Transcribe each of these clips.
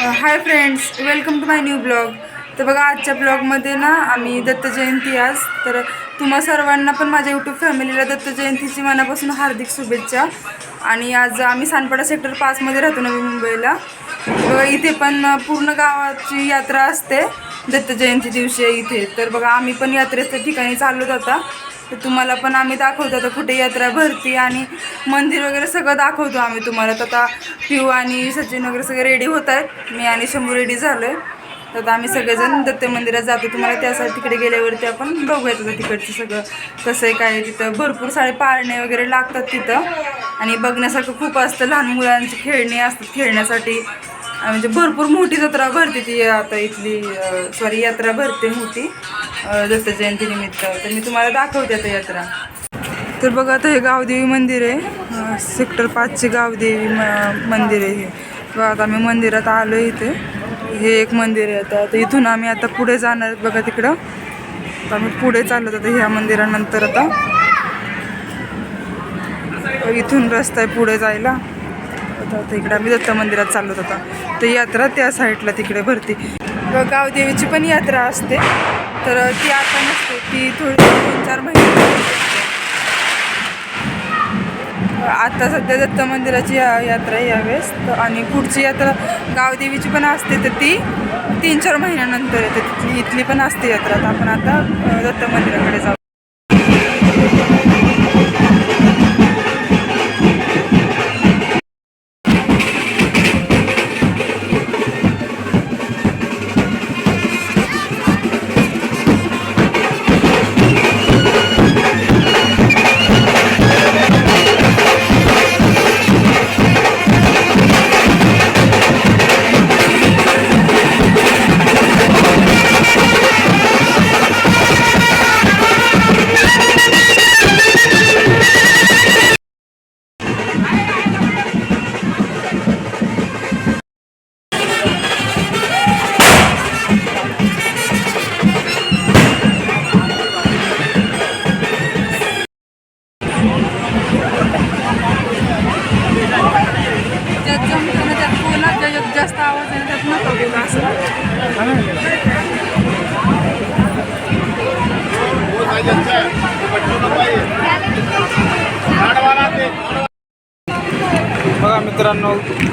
Hi friends welcome to my new blog तर बघा आजच्या ब्लॉगमध्ये ना आम्ही दत्त जयंती आज. तर तुम्हा सर्वांना पण माझ्या यूट्यूब फॅमिलीला दत्त जयंतीची मनापासून हार्दिक शुभेच्छा. आणि आज आम्ही सानपाडा सेक्टर पाचमध्ये राहतो नवी मुंबईला. इथे पण पूर्ण गावाची यात्रा असते दत्त जयंती दिवशी इथे. तर बघा आम्ही पण यात्रेच्या ठिकाणी चाललो आता. तर तुम्हाला पण आम्ही दाखवतो. आता कुठे यात्रा भरती आणि मंदिर वगैरे सगळं दाखवतो आम्ही तुम्हाला. तर आता पिऊ आणि सचिन वगैरे सगळे रेडी होत आहेत. मी आणि शंभू रेडी झालो आहे तर आता आम्ही सगळेजण दत्त मंदिरात जातो. तुम्हाला त्यासाठी तिकडे गेल्यावरती आपण बघूयात आता तिकडचं सगळं कसं आहे काय तिथं. भरपूर सारे पाळणे वगैरे लागतात तिथं. आणि बघण्यासारखं खूप असतं. लहान मुलांची खेळणी असतात खेळण्यासाठी. म्हणजे भरपूर मोठी जत्रा भरते ती आता इथली सॉरी यात्रा भरते मोठी दत्त जयंतीनिमित्त तर मी तुम्हाला दाखवते आता यात्रा. तर बघा आता हे गावदेवी मंदिर आहे. सेक्टर पाचचे गावदेवी म- मंदिर आहे हे. बघा आता आम्ही मंदिरात आलो इथे. हे एक मंदिर आहे आता. तर इथून आम्ही आता पुढे जाणार आहेत बघा तिकडं. तर आम्ही पुढे चाललो आता ह्या मंदिरानंतर आता. इथून रस्ता आहे पुढे जायला. होता. तर इकडे आम्ही दत्त मंदिरात चाललो होतो. तर यात्रा त्या साईडला तिकडे भरती. गावदेवीची पण यात्रा असते. तर ती आता नसते. ती थोडी दोन चार महिने आता सध्या दत्त मंदिराची या- यात्रा यावेळेस. तर आणि पुढची यात्रा गावदेवीची पण असते. तर ती तीन चार महिन्यानंतर येते. तिथली इथली पण असते यात्रा. तर आपण आता दत्त मंदिराकडे जाऊ.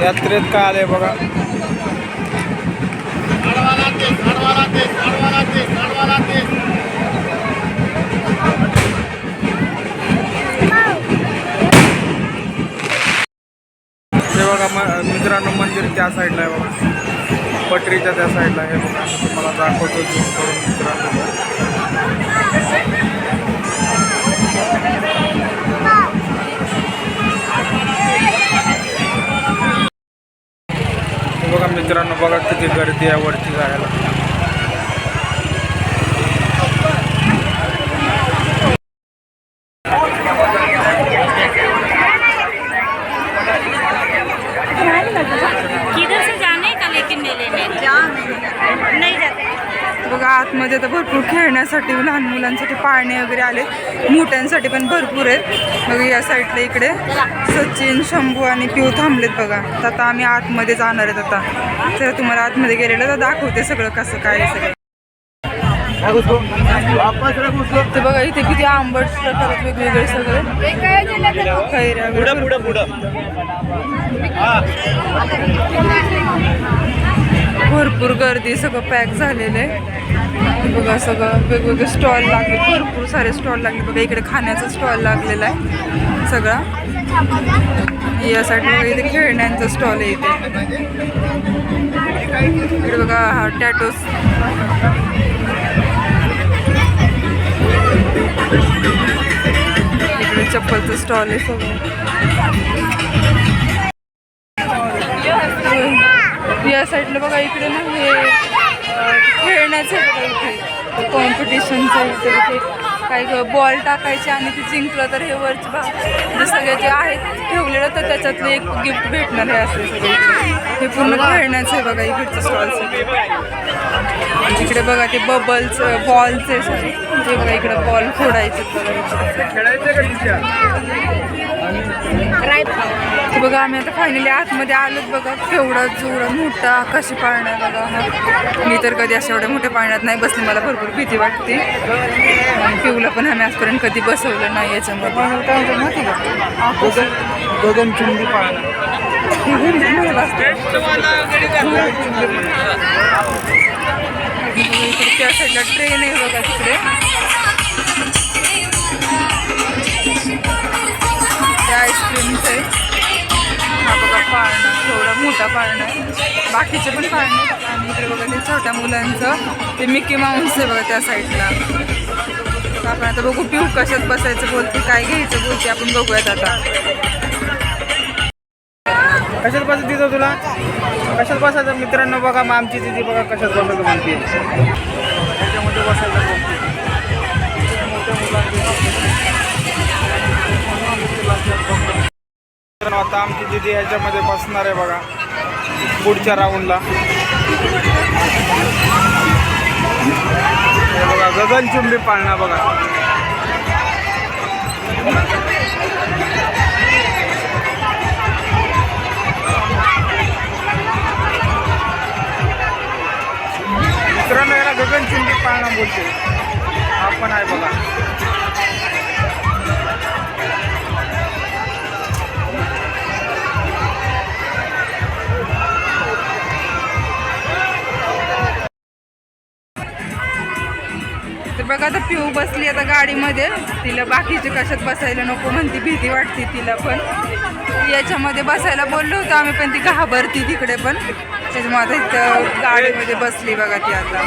यात्रेत काय आले बघा. हे बघा म- मित्रांनो मंदिर त्या साईडला आहे बघा. पटरीच्या त्या साईडला आहे बघा. तुम्हाला दाखवतो मित्रांनो. गर्दी आहे वरती जायला किधर से जाने का लेकिन मेले में क्या नहीं जाते बघा आतमध्ये तर भरपूर खेळण्यासाठी लहान मुलांसाठी पाळणे वगैरे आले. मोठ्यांसाठी पण भरपूर आहेत. बघा या साईडला इकडे सचिन शंभू आणि पिऊ थांबलेत बघा. तर आता आम्ही आतमध्ये जाणार आहेत आता. तर तुम्हाला आतमध्ये गेलेलं तर दाखवते सगळं कसं काय सगळं. ते बघा इथे किती आंबट प्रकार वेगवेगळे सगळे. भरपूर गर्दी सगळं पॅक झालेलं आहे. बघा सगळं वेगवेगळे स्टॉल लागले भरपूर सारे स्टॉल लागले. बघा इकडे खाण्याचा स्टॉल लागलेला आहे सगळा. यासाठी बघा इथे खेळण्यांचा स्टॉल आहे इथे. इकडे बघा हा टॅटोस इकडे चप्पलचं स्टॉल आहे सगळं. या साईडला बघा इकडे ना हे खेळण्याचं आहे बघा इथे. कॉम्पिटिशनचं इथे इथे काही बॉल टाकायचे आणि ते जिंकलं तर हे वरचे भाग. म्हणजे सगळे जे आहेत ठेवलेलं तर त्याच्यातलं एक गिफ्ट भेटणार आहे असं सगळं. हे पूर्ण खेळण्याचं आहे बघा इकडचं स्टॉल सगळे इकडे बघा ते बबल्स बॉलचे सगळे. ते बघा इकडे बॉल फोडायचे. बघा बघा आम्ही आता फायनली आतमध्ये आलोत बघा. केवढा जोरा मोठा कशी पाळणा बघा. हा मी तर कधी अशा एवढ्या मोठ्या पाळण्यात नाही बसले. मला भरपूर भीती वाटते. पिऊला पण आम्ही आजपर्यंत कधी बसवलं नाही याच्यामध्ये. ट्रेन आहे बघा तिकडे. बाकीचे पण पाळणे. आणि इकडे बघा ते छोट्या मुलांचं ते मिकी माऊस आहे बघा त्या साईडला आपण आता बघू पिऊ कशात बसायचं बोलते काय घ्यायचं बोलते आपण बघूयात आता. कशात बसत तिथं तुला? कशात बसायचं? मित्रांनो बघा मग आमची दिदी बघा कशात बसायचं म्हणते. त्याच्यामध्ये बसायचं आता आमची दिदी ह्याच्यामध्ये बसणार आहे बघा. पुढच्या राऊंडला बघा बघा गगनचुंबी पाळणा बघा. मित्रांनो याला गगनचुंबी पाळणा बोलते हा पण आहे बघा. पिऊ बसली आता गाडीमध्ये. तिला बाकीचे कशात बसायला नको म्हणती भीती वाटते तिला पण. याच्यामध्ये बसायला बोललो होतो आम्ही पण ती घाबरती तिकडे पण. त्याच्यामुळे आता इथं गाडीमध्ये बसली बघा ती आता.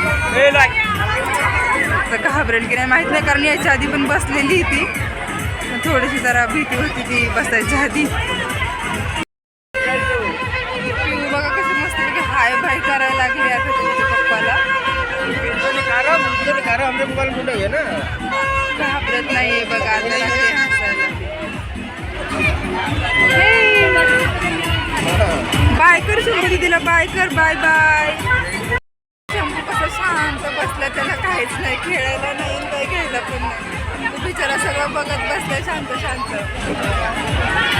आता घाबरेल की नाही माहीत नाही कारण याच्या आधी पण बसलेली ती. थोडीशी जरा भीती होती ती बसायच्या आधी. पिऊ बघा कशी मस्त हाय बाय करायला लागली आता घाबरत नाहीये बघा आता हसायला बाय कर शंभू तिला बाय कर बाय बाय. शंभू कसं शांत बसला त्याला काहीच नाही खेळायला नाही काय घ्यायला पण नाही. तो बिचारा सगळं बघत बसलाय शांत शांत.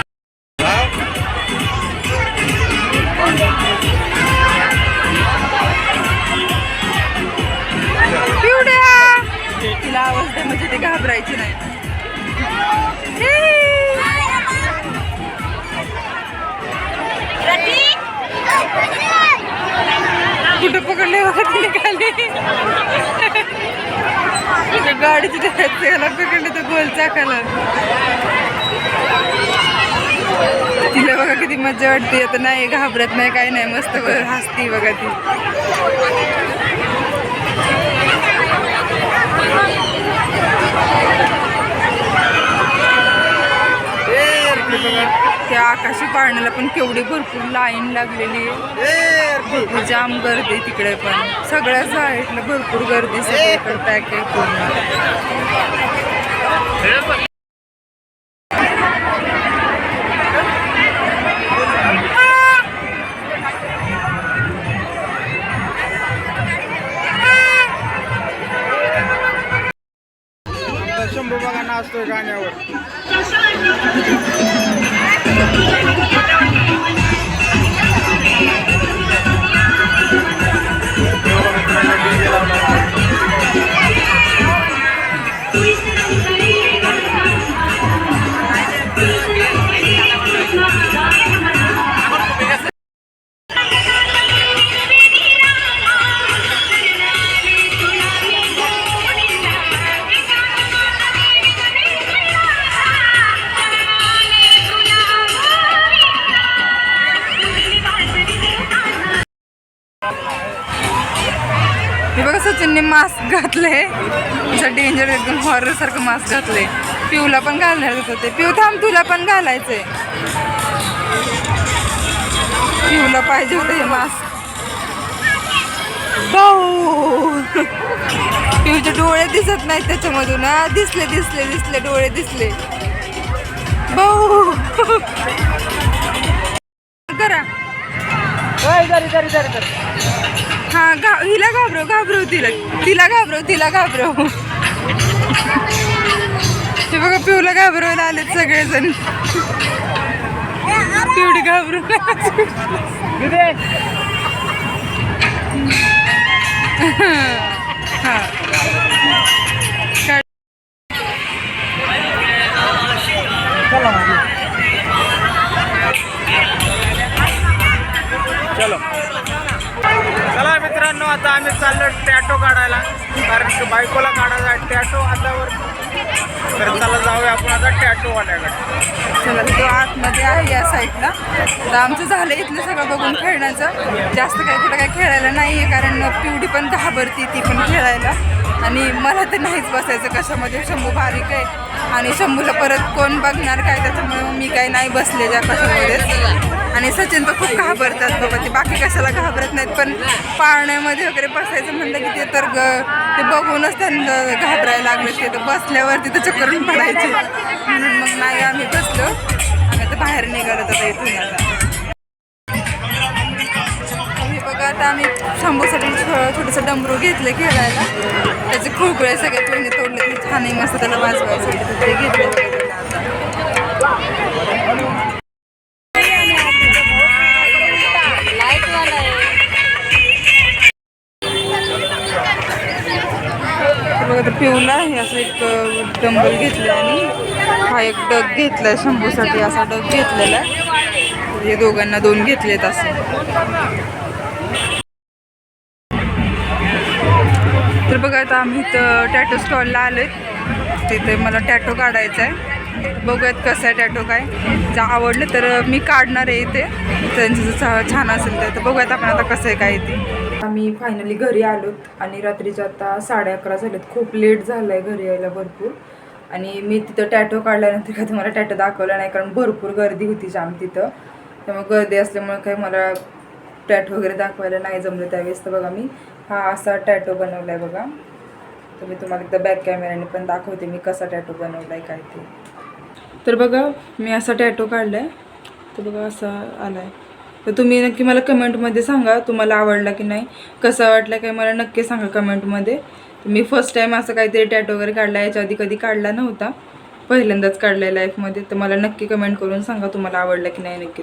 दे म्हणजे ते घाबरायची नाही! कुठं पकडले खाली? त्या गाडीची त्याला पकडले तर गोल चाकाला. तिला बघा किती मजा वाटते आता नाही घाबरत नाही काही नाही मस्त हसती बघा ती. त्या आकाशी पाळण्याला पण केवढी भरपूर लाईन लागलेली आहे. भरपूर जाम गर्दी तिकडे पण. सगळ्या साईडला भरपूर गर्दी सगळीकडे पॅक आहे पूर्ण. असतोय गाण्यावर. घातलंय. असं डेंजर एकदम हॉरर सारखं मास्क घातलंय. पिऊला पण घालणार होते. पिऊ थांब तुला पण घालायचंय. पिऊला पाहिजे होतं हे मास्क भाऊ. पिऊचे डोळे दिसत नाहीत त्याच्यामधून. दिसले दिसले दिसले डोळे दिसले. भाऊ. करा. हा घा हिला घाबरव घाबरव तिला. तिला घाबरव तिला घाबरव. ते बघा पिऊला घाबरवायला आलेत सगळेजण. तेवढी घाबरून हा. चलो. चला मित्रांनो आता आम्ही चाललो टॅटो काढायला. कारण की बायकोला काढायचा टॅटो हातावर तर चला जाऊया आपण आता टॅटो वाल्याकडे चला तो आतमध्ये आहे या साईडला. तर आमचं झालं इथलं सगळं बघून खेळण्याचं. जास्त काही कुठं काही खेळायला नाही आहे कारण पिवडी पण घाबरती ती पण खेळायला. आणि मला तर नाहीच बसायचं कशामध्ये. शंभू बारीक आहे आणि शंभूला परत कोण बघणार काय? त्याच्यामुळे मी काही नाही बसले ज्या कशामध्ये आणि सचिन तर खूप घाबरतात बाबा ते बाकी कशाला घाबरत नाहीत. पण पाळण्यामध्ये वगैरे बसायचं म्हणलं की ते तर ग- ते बघूनच त्यांना घाबरायला लागले ते तर बसल्यावर तिथं चक्करून पडायचे. म्हणून मग नाही आम्ही बसलो. आम्ही तर बाहेर निघालो आता इथून आता. हे बघा आता आम्ही शंभूसाठी थोडंसं छोटंसं डमरू घेतलं खेळायला. त्याचे खुळकुळे सगळे पहिले तोडले ते छान मस्त त्याला वाजवायचं ते घेतलं. बघा तर पिऊला हे असं एक डंबल घेतलं आणि हा एक डग घेतलाय शंभूसाठी. असा डग घेतलेला आहे. हे दोघांना दोन घेतलेत असं. तर बघा आता आम्ही इथं टॅटो स्टॉलला आलोय. तिथे मला टॅटो काढायचा आहे बघूयात कसं आहे टॅटो काय. जर आवडलं तर मी काढणार आहे इथे. त्यांचं जर छान असेल तर. तर बघूयात आपण आता कसं आहे काय ते. आम्ही फायनली घरी आलोत आणि रात्रीच्या आता साडे अकरा झालेत. खूप लेट झालं आहे घरी यायला भरपूर. आणि मी तिथं टॅटो काढल्यानंतर काय तुम्हाला टॅटो दाखवला नाही कारण भरपूर गर्दी होती जाम तिथं. त्यामुळे गर्दी असल्यामुळे काही मला टॅटो वगैरे दाखवायला नाही जमलं त्यावेळेस. तर बघा मी हा असा टॅटो बनवला आहे बघा. तर मी तुम्हाला एकदा बॅक कॅमेऱ्याने पण दाखवते मी कसा टॅटो बनवला आहे काय ते. तर बघा मी असा टॅटो काढला आहे तर बघा असा आला आहे तर तुम्ही नक्की मला कमेंटमध्ये सांगा तुम्हाला आवडला की नाही कसा वाटला काय मला नक्की सांगा कमेंटमध्ये. मी फर्स्ट टाईम असं काहीतरी टॅटो वगैरे काढला याच्या आधी कधी काढला नव्हता पहिल्यांदाच काढला आहे लाईफमध्ये तर मला नक्की कमेंट करून सांगा तुम्हाला आवडला की नाही नक्की.